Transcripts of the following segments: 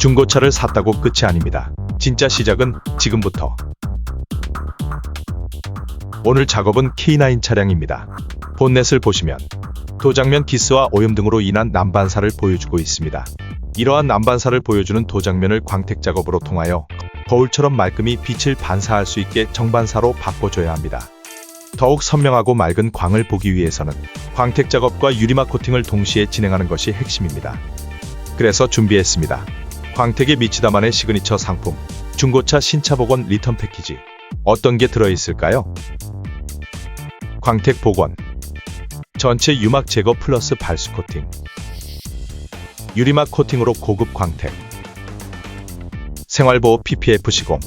중고차를 샀다고 끝이 아닙니다. 진짜 시작은 지금부터. 오늘 작업은 K9 차량입니다. 본넷을 보시면 도장면 기스와 오염 등으로 인한 난반사를 보여주고 있습니다. 이러한 난반사를 보여주는 도장면을 광택 작업으로 통하여 거울처럼 말끔히 빛을 반사할 수 있게 정반사로 바꿔줘야 합니다. 더욱 선명하고 맑은 광을 보기 위해서는 광택 작업과 유리막 코팅을 동시에 진행하는 것이 핵심입니다. 그래서 준비했습니다. 광택에 미치다만의 시그니처 상품, 중고차 신차 복원 리턴 패키지. 어떤 게 들어있을까요? 광택 복원, 전체 유막 제거 플러스 발수 코팅, 유리막 코팅으로 고급 광택, 생활보호 PPF 시공,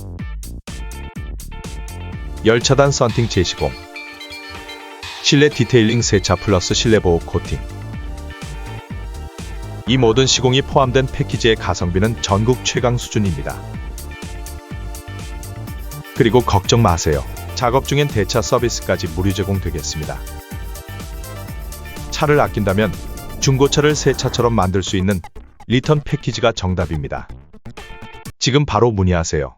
열차단 썬팅 재시공, 실내 디테일링 세차 플러스 실내 보호 코팅. 이 모든 시공이 포함된 패키지의 가성비는 전국 최강 수준입니다. 그리고 걱정 마세요. 작업 중엔 대차 서비스까지 무료 제공되겠습니다. 차를 아낀다면 중고차를 새 차처럼 만들 수 있는 리턴 패키지가 정답입니다. 지금 바로 문의하세요.